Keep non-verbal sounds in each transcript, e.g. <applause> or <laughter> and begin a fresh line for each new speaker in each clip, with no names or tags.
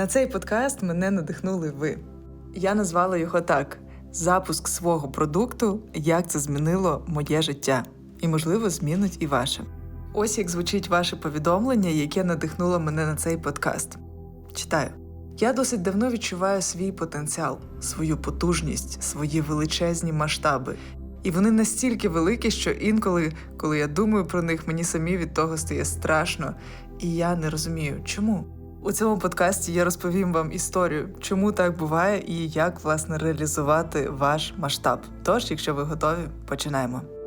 На цей подкаст мене надихнули ви. Я назвала його так: запуск свого продукту, як це змінило моє життя, і, можливо, змінить і ваше. Ось як звучить ваше повідомлення, яке надихнуло мене на цей подкаст. Читаю. Я досить давно відчуваю свій потенціал, свою потужність, свої величезні масштаби. І вони настільки великі, що інколи, коли я думаю про них, мені самі від того стає страшно, і я не розумію, чому. У цьому подкасті я розповім вам історію, чому так буває і як власне реалізувати ваш масштаб. Тож, якщо ви готові, починаємо.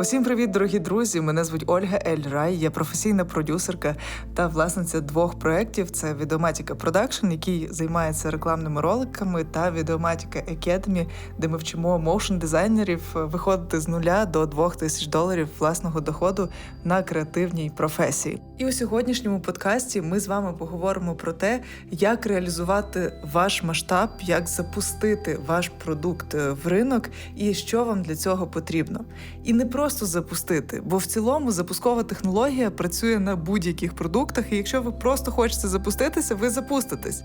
Усім привіт, дорогі друзі! Мене звуть Ольга Ельрай, я професійна продюсерка та власниця двох проєктів: це Відеоматіка Продакшн, який займається рекламними роликами, та Відеоматіка Academy, де ми вчимо моушн дизайнерів виходити з нуля до двох тисяч доларів власного доходу на креативній професії. І у сьогоднішньому подкасті ми з вами поговоримо про те, як реалізувати ваш масштаб, як запустити ваш продукт в ринок і що вам для цього потрібно. І не просто просто запустити, бо в цілому запускова технологія працює на будь-яких продуктах, і якщо ви просто хочете запуститися, ви запуститесь.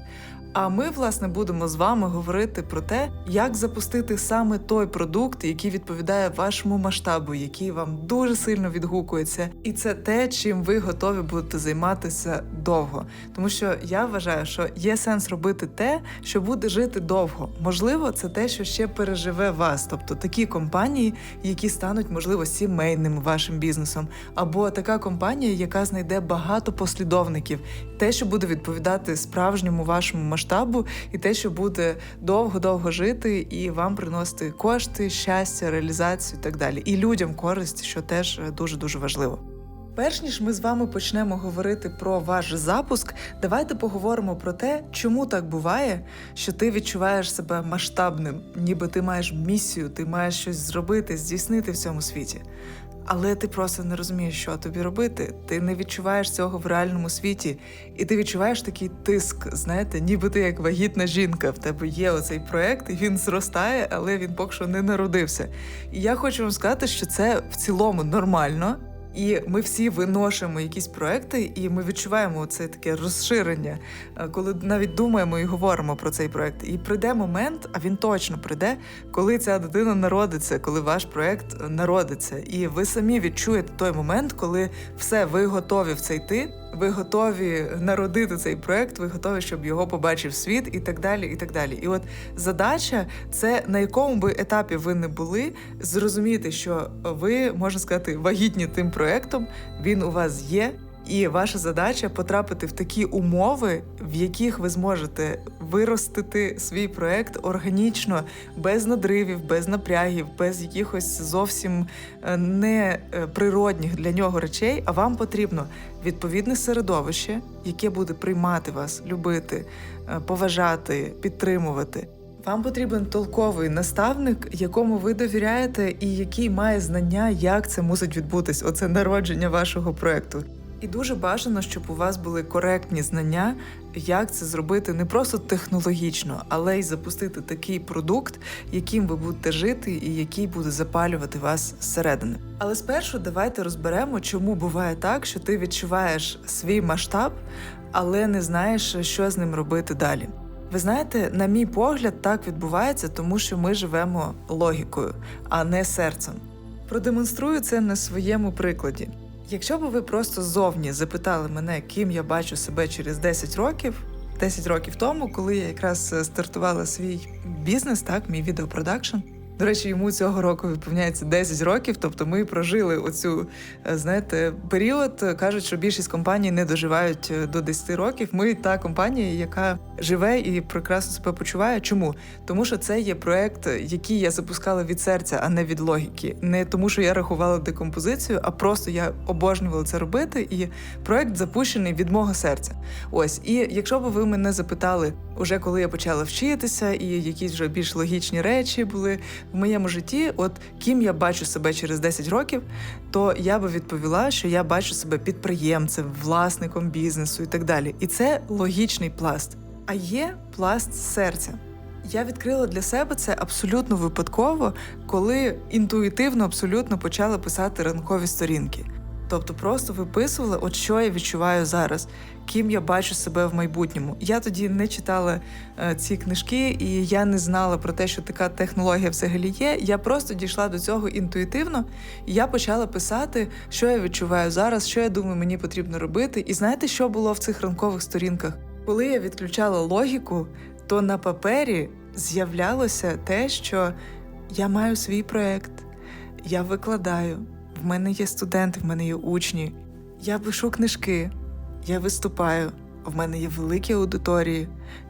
А ми, власне, будемо з вами говорити про те, як запустити саме той продукт, який відповідає вашому масштабу, який вам дуже сильно відгукується, і це те, чим ви готові будете займатися довго. Тому що я вважаю, що є сенс робити те, що буде жити довго. Можливо, це те, що ще переживе вас, тобто такі компанії, які стануть можливо сімейним вашим бізнесом, або така компанія, яка знайде багато послідовників, те, що буде відповідати справжньому вашому масштабу, і те, що буде довго-довго жити, і вам приносити кошти, щастя, реалізацію і так далі, і людям користь, що теж дуже дуже важливо. Перш ніж ми з вами почнемо говорити про ваш запуск, давайте поговоримо про те, чому так буває, що ти відчуваєш себе масштабним, ніби ти маєш місію, ти маєш щось зробити, здійснити в цьому світі. Але ти просто не розумієш, що тобі робити. Ти не відчуваєш цього в реальному світі, і ти відчуваєш такий тиск, знаєте, ніби ти як вагітна жінка. В тебе є оцей проект, і він зростає, але він поки що не народився. І я хочу вам сказати, що це в цілому нормально. І ми всі виношуємо якісь проекти, і ми відчуваємо це таке розширення, е, коли навіть думаємо і говоримо про цей проект. І прийде момент, а він точно прийде, коли ця дитина народиться, коли ваш проект народиться. І ви самі відчуєте той момент, коли все, ви готові в це йти ви готові народити цей проект, ви готові, щоб його побачив світ, і так далі. І так далі. І от задача це на якому би етапі ви не були, зрозуміти, що ви можна сказати вагітні тим проектом, він у вас є. І ваша задача потрапити в такі умови, в яких ви зможете виростити свій проект органічно, без надривів, без напрягів, без якихось зовсім е, неприродних для нього речей. А вам потрібно відповідне середовище, яке буде приймати вас, любити, е, поважати, підтримувати. Вам потрібен толковий наставник, якому ви довіряєте, і який має знання, як це мусить відбутись. Оце народження вашого проекту. І дуже бажано, щоб у вас були коректні знання, як це зробити не просто технологічно, але й запустити такий продукт, яким ви будете жити, і який буде запалювати вас зсередини. Але спершу давайте розберемо, чому буває так, що ти відчуваєш свій масштаб, але не знаєш, що з ним робити далі. Ви знаєте, на мій погляд, так відбувається, тому що ми живемо логікою, а не серцем. Продемонструю це на своєму прикладі. Якщо б ви просто зовні запитали мене, ким я бачу себе через 10 років, 10 років тому, коли я якраз е, стартувала свій бізнес, так, мій відеопродакшн. До речі, йому цього року виповняється 10 років. Тобто ми прожили оцю, е, знаєте, період. кажуть, що більшість компаній не доживають е, до 10 років. Ми та компанія, яка живе і прекрасно себе почуває. Чому? Тому що це є проект, який я запускала від серця, а не від логіки. Не тому, що я рахувала декомпозицію, а просто я обожнювала це робити. І проект запущений від мого серця. Ось, і якщо б ви мене запитали, уже коли я почала вчитися, і якісь вже більш логічні речі були в моєму житті, от ким я бачу себе через 10 років, то я би відповіла, що я бачу себе підприємцем, власником бізнесу і так далі. І це логічний пласт. А є пласт серця. Я відкрила для себе це абсолютно випадково, коли інтуїтивно абсолютно почала писати ранкові сторінки. Тобто просто виписувала, от що я відчуваю зараз, ким я бачу себе в майбутньому. Я тоді не читала е, ці книжки, і я не знала про те, що така технологія взагалі є. Я просто дійшла до цього інтуїтивно, і я почала писати, що я відчуваю зараз, що я думаю, мені потрібно робити. І знаєте, що було в цих ранкових сторінках? Коли я відключала логіку, то на папері з'являлося те, що я маю свій проект, я викладаю, в мене є студенти, в мене є учні, я пишу книжки, я виступаю, в мене є великі аудиторії,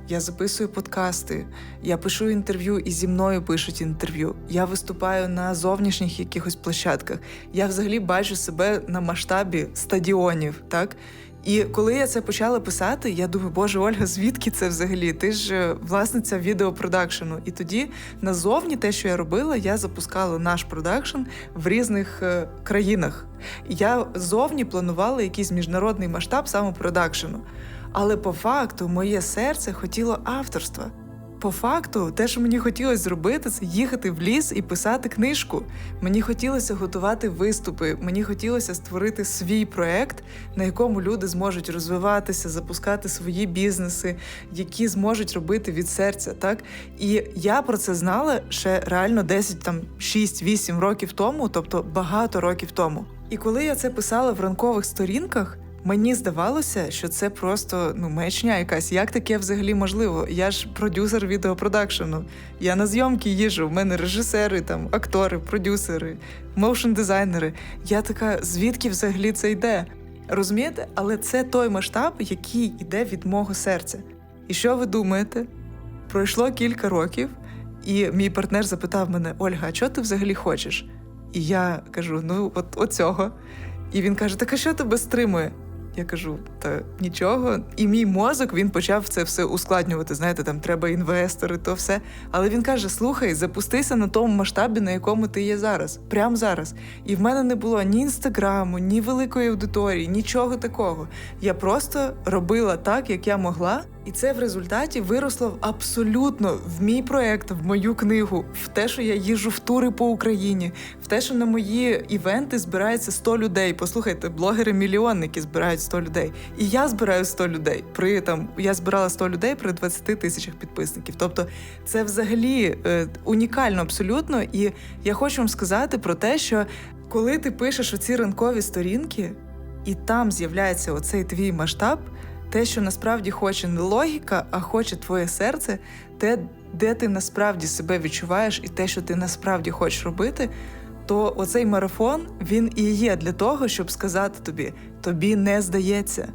я записую подкасти, я пишу інтерв'ю і зі мною пишуть інтерв'ю. Я виступаю на зовнішніх якихось площадках. Я взагалі бачу себе на масштабі стадіонів, так? І коли я це почала писати, я думаю, боже Ольга, звідки це взагалі? Ти ж е, власниця відеопродакшену. І тоді назовні те, що я робила, я запускала наш продакшн в різних е, країнах. Я зовні планувала якийсь міжнародний масштаб саме продакшену. Але по факту моє серце хотіло авторства. По факту, те, що мені хотілося зробити, це їхати в ліс і писати книжку. Мені хотілося готувати виступи, мені хотілося створити свій проект, на якому люди зможуть розвиватися, запускати свої бізнеси, які зможуть робити від серця. Так і я про це знала ще реально 10, там 6-8 років тому, тобто багато років тому. І коли я це писала в ранкових сторінках. Мені здавалося, що це просто ну маячня якась. Як таке взагалі можливо? Я ж продюсер відеопродакшену. Я на зйомки їжу. в мене режисери, там актори, продюсери, моушн дизайнери. Я така, звідки взагалі це йде? Розумієте? Але це той масштаб, який йде від мого серця. І що ви думаєте? Пройшло кілька років, і мій партнер запитав мене: Ольга, а що ти взагалі хочеш? І я кажу: ну, от оцього. І він каже: Так а що тебе стримує? Я кажу, та нічого. І мій мозок він почав це все ускладнювати. Знаєте, там треба інвестори, то все. Але він каже: слухай, запустися на тому масштабі, на якому ти є зараз, прямо зараз. І в мене не було ні інстаграму, ні великої аудиторії, нічого такого. Я просто робила так, як я могла. І це в результаті виросло абсолютно в мій проект, в мою книгу, в те, що я їжу в тури по Україні, в те, що на мої івенти збирається 100 людей. Послухайте, блогери-мільйонники збирають 100 людей. І я збираю 100 людей. При там я збирала 100 людей при 20 тисячах підписників. Тобто, це взагалі е, унікально абсолютно. І я хочу вам сказати про те, що коли ти пишеш оці ранкові сторінки, і там з'являється оцей твій масштаб те, що насправді хоче не логіка, а хоче твоє серце, те, де ти насправді себе відчуваєш, і те, що ти насправді хочеш робити, то оцей марафон він і є для того, щоб сказати тобі: тобі не здається.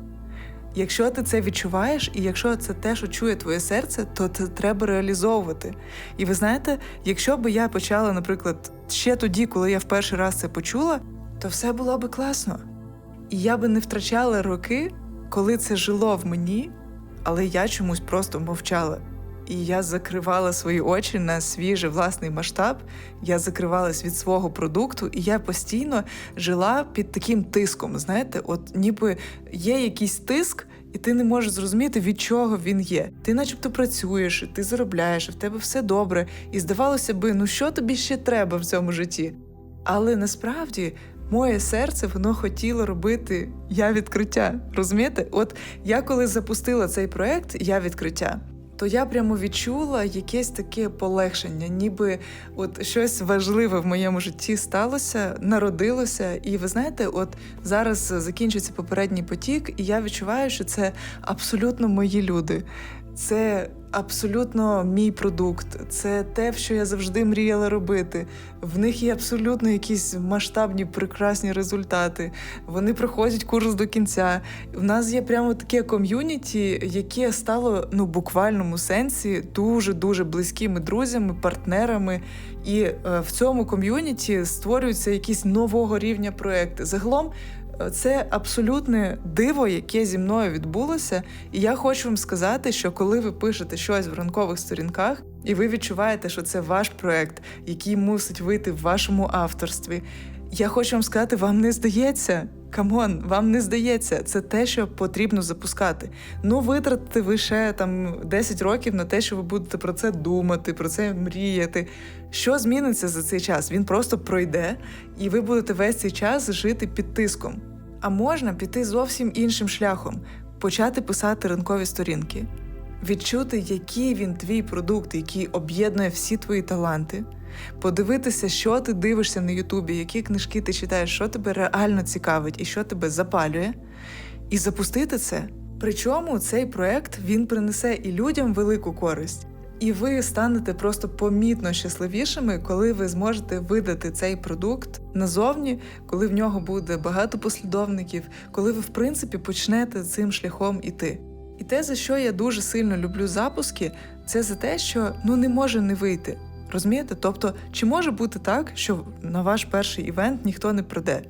Якщо ти це відчуваєш, і якщо це те, що чує твоє серце, то це треба реалізовувати. І ви знаєте, якщо би я почала, наприклад, ще тоді, коли я в перший раз це почула, то все було би класно. І я би не втрачала роки коли це жило в мені, але я чомусь просто мовчала. І я закривала свої очі на свій же власний масштаб. Я закривалась від свого продукту, і я постійно жила під таким тиском. Знаєте, от ніби є якийсь тиск, і ти не можеш зрозуміти, від чого він є. Ти, начебто, працюєш, ти заробляєш, в тебе все добре. І здавалося би, ну що тобі ще треба в цьому житті? Але насправді моє серце воно хотіло робити я відкриття. Розумієте? От я коли запустила цей проект, я відкриття. То я прямо відчула якесь таке полегшення, ніби от щось важливе в моєму житті сталося, народилося. І ви знаєте, от зараз закінчується попередній потік, і я відчуваю, що це абсолютно мої люди. Це абсолютно мій продукт, це те, що я завжди мріяла робити. В них є абсолютно якісь масштабні прекрасні результати. Вони проходять курс до кінця. У нас є прямо таке ком'юніті, яке стало ну буквальному сенсі дуже дуже близькими друзями, партнерами. І е, в цьому ком'юніті створюються якісь нового рівня проекти. Загалом це абсолютне диво, яке зі мною відбулося. І я хочу вам сказати, що коли ви пишете щось в ранкових сторінках, і ви відчуваєте, що це ваш проект, який мусить вийти в вашому авторстві. Я хочу вам сказати, вам не здається. Камон, вам не здається, це те, що потрібно запускати. Ну, витратите ви ще там 10 років на те, що ви будете про це думати, про це мріяти. Що зміниться за цей час? Він просто пройде, і ви будете весь цей час жити під тиском. А можна піти зовсім іншим шляхом, почати писати ранкові сторінки, відчути, який він твій продукт, який об'єднує всі твої таланти, подивитися, що ти дивишся на Ютубі, які книжки ти читаєш, що тебе реально цікавить і що тебе запалює, і запустити це. Причому цей проект він принесе і людям велику користь. І ви станете просто помітно щасливішими, коли ви зможете видати цей продукт назовні, коли в нього буде багато послідовників, коли ви, в принципі, почнете цим шляхом іти. І те, за що я дуже сильно люблю запуски, це за те, що ну не може не вийти. Розумієте? Тобто, чи може бути так, що на ваш перший івент ніхто не прийде?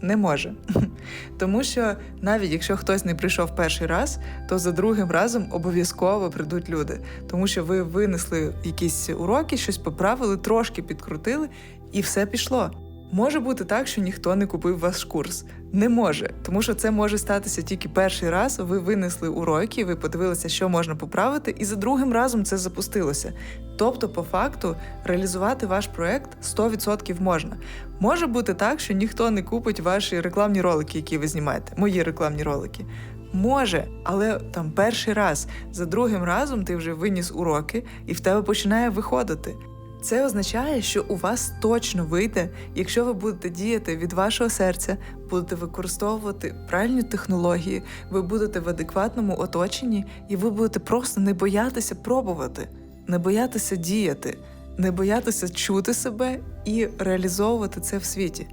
Не може. <laughs> Тому що навіть якщо хтось не прийшов перший раз, то за другим разом обов'язково прийдуть люди, тому що ви винесли якісь уроки, щось поправили, трошки підкрутили, і все пішло. Може бути так, що ніхто не купив ваш курс. Не може, тому що це може статися тільки перший раз. Ви винесли уроки, ви подивилися, що можна поправити, і за другим разом це запустилося. Тобто, по факту, реалізувати ваш проект 100% можна. Може бути так, що ніхто не купить ваші рекламні ролики, які ви знімаєте, мої рекламні ролики. Може, але там перший раз за другим разом ти вже виніс уроки, і в тебе починає виходити. Це означає, що у вас точно вийде, якщо ви будете діяти від вашого серця, будете використовувати правильні технології, ви будете в адекватному оточенні, і ви будете просто не боятися пробувати, не боятися діяти, не боятися чути себе і реалізовувати це в світі.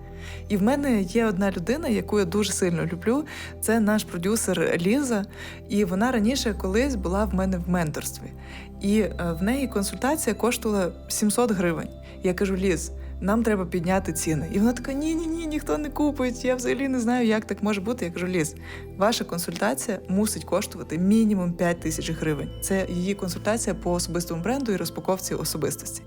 І в мене є одна людина, яку я дуже сильно люблю. Це наш продюсер Ліза, і вона раніше колись була в мене в менторстві. І е, в неї консультація коштувала 700 гривень. Я кажу: Ліз, нам треба підняти ціни. І вона така: ні, ні, ні, ніхто не купить. Я взагалі не знаю, як так може бути. Я кажу, Ліз, ваша консультація мусить коштувати мінімум 5 тисяч гривень. Це її консультація по особистому бренду і розпаковці особистості.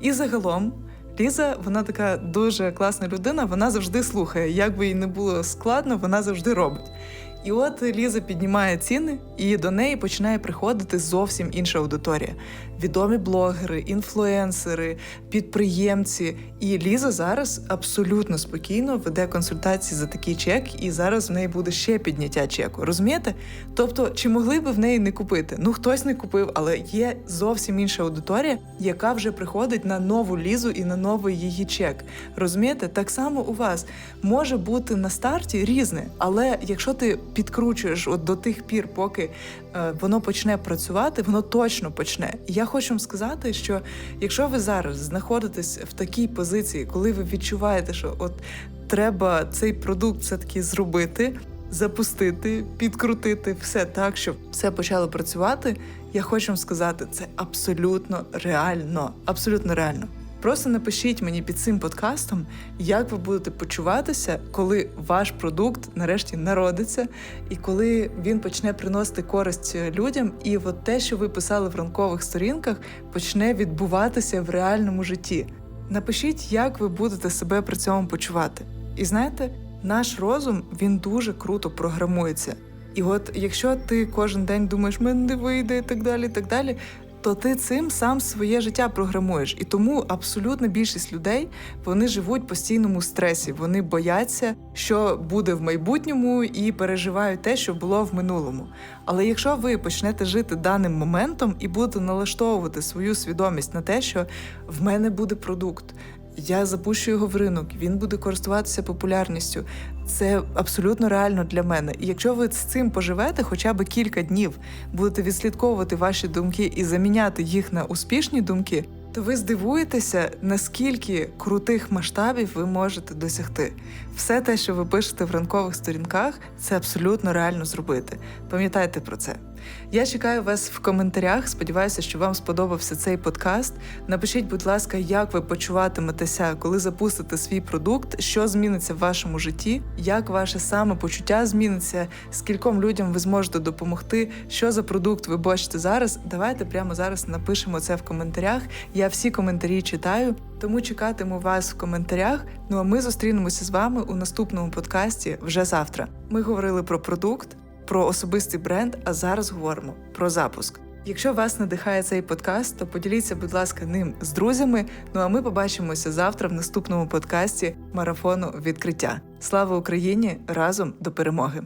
І загалом. Ліза, вона така дуже класна людина, вона завжди слухає. Як би їй не було складно, вона завжди робить. І от Ліза піднімає ціни, і до неї починає приходити зовсім інша аудиторія: відомі блогери, інфлюенсери, підприємці. І Ліза зараз абсолютно спокійно веде консультації за такий чек, і зараз в неї буде ще підняття чеку. Розумієте? Тобто, чи могли би в неї не купити? Ну хтось не купив, але є зовсім інша аудиторія, яка вже приходить на нову лізу і на новий її чек. Розумієте? Так само у вас може бути на старті різне, але якщо ти підкручуєш от до тих пір, поки е, воно почне працювати, воно точно почне. Я хочу вам сказати, що якщо ви зараз знаходитесь в такій позиції, коли ви відчуваєте, що от треба цей продукт все таки зробити. Запустити, підкрутити все так, щоб все почало працювати. Я хочу вам сказати, це абсолютно реально, абсолютно реально. Просто напишіть мені під цим подкастом, як ви будете почуватися, коли ваш продукт нарешті народиться, і коли він почне приносити користь людям, і от те, що ви писали в ранкових сторінках, почне відбуватися в реальному житті. Напишіть, як ви будете себе при цьому почувати. І знаєте, наш розум він дуже круто програмується. І от якщо ти кожен день думаєш, мене не вийде і так далі, і так далі, то ти цим сам своє життя програмуєш. І тому абсолютна більшість людей вони живуть в постійному стресі. Вони бояться, що буде в майбутньому, і переживають те, що було в минулому. Але якщо ви почнете жити даним моментом і будете налаштовувати свою свідомість на те, що в мене буде продукт. Я запущу його в ринок, він буде користуватися популярністю. Це абсолютно реально для мене. І якщо ви з цим поживете хоча б кілька днів, будете відслідковувати ваші думки і заміняти їх на успішні думки, то ви здивуєтеся, наскільки крутих масштабів ви можете досягти. Все те, що ви пишете в ранкових сторінках, це абсолютно реально зробити. Пам'ятайте про це. Я чекаю вас в коментарях. Сподіваюся, що вам сподобався цей подкаст. Напишіть, будь ласка, як ви почуватиметеся, коли запустите свій продукт, що зміниться в вашому житті, як ваше самопочуття зміниться, скільком людям ви зможете допомогти, що за продукт ви бачите зараз. Давайте прямо зараз напишемо це в коментарях. Я всі коментарі читаю, тому чекатиму вас в коментарях. Ну а ми зустрінемося з вами у наступному подкасті вже завтра. Ми говорили про продукт, про особистий бренд, а зараз говоримо про запуск. Якщо вас надихає цей подкаст, то поділіться, будь ласка, ним з друзями. Ну а ми побачимося завтра в наступному подкасті марафону відкриття. Слава Україні! Разом до перемоги!